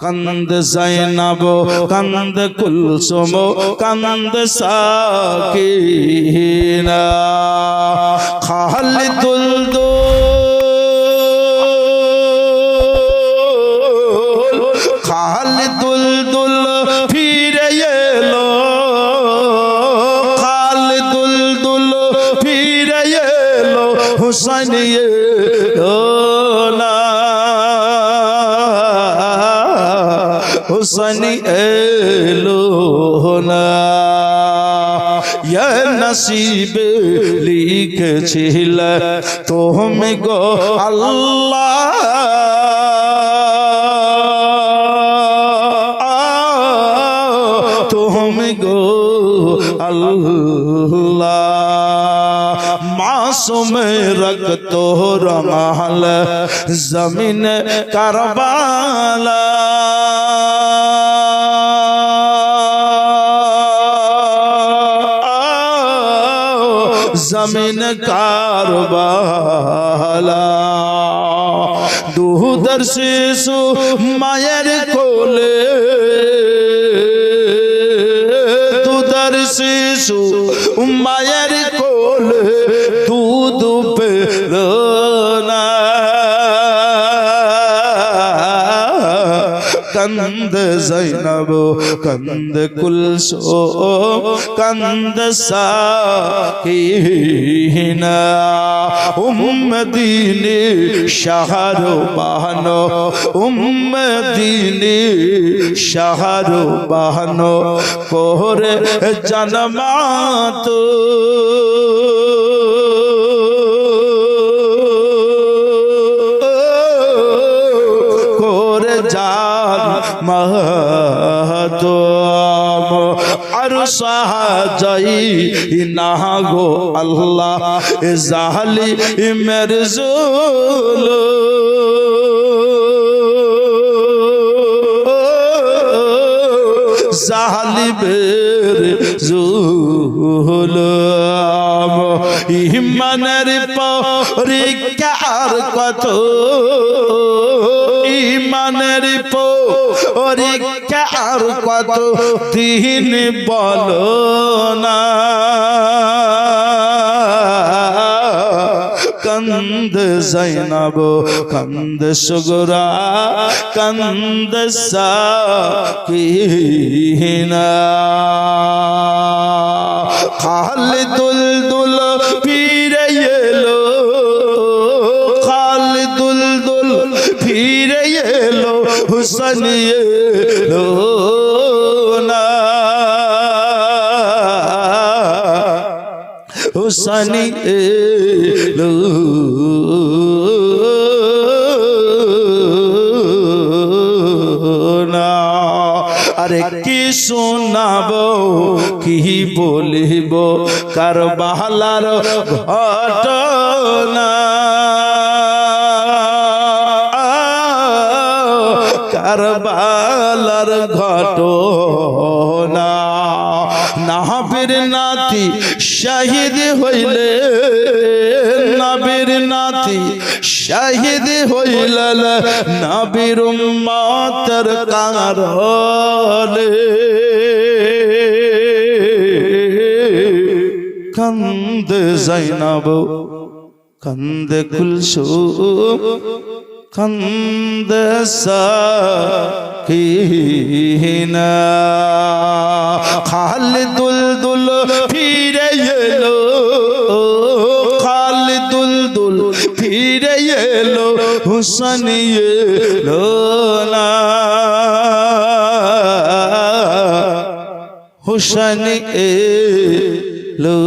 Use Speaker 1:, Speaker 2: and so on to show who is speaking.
Speaker 1: কান্দ জাইনাব কান্দ কুলসুম কান্দ সাকিনা খালিদুল দুল খালিদুল দুল ফিরে এলো খালিদুল দুল ফিরে এলো হুসাইন এলো না হুসাইন এলো না নসিবে লিখেছিল তুমি গো আল্লাহ। তুমি গো আল্লাহ। মাসুম রক্ত রমাল জমিন কারবালা। জমিন কারবালা দুধর শিশু মায়ের কোলে দুধর শিশু মায়ের কোলে দুধ পেরোনা কন্দ জৈনব কন্দ কুলসো কন্দ সাকিনা উম্মদিনে শাহরো বাহনো উম্মদিনে শাহরো বাহনো কোহরে জনমাত। যান মহতম আর সাহাযাই না গো আল্লাহ জাহালি মেরজুল জাহালিবের জুলম। ইমানের পরীক্ষার কত ইমানের পরীক্ষার কত দিন বলো না। কন্দ জৈনব, কন্দ সুগরা, কন্দ সাকিনা খালিদুল দুল ফিরে এলো, খালিদুল দুল ফিরে হুসন না হুসানি আরে কি শোনাব কি বলিব কার বাহালার ঘটনা। কারবালার ঘটনা। নাবির নাতি শহীদ হইলে, নাবির নাতি শহীদ হইল, নাবির মাতর কারলে কন্দ জৈনব কন্দ কুলসুম কন্দ সাকিনা খালিদুল দুল ফিরে এলো খালিদুল দুল ফিরে এলো হুসন এলো না। হুসন এলো।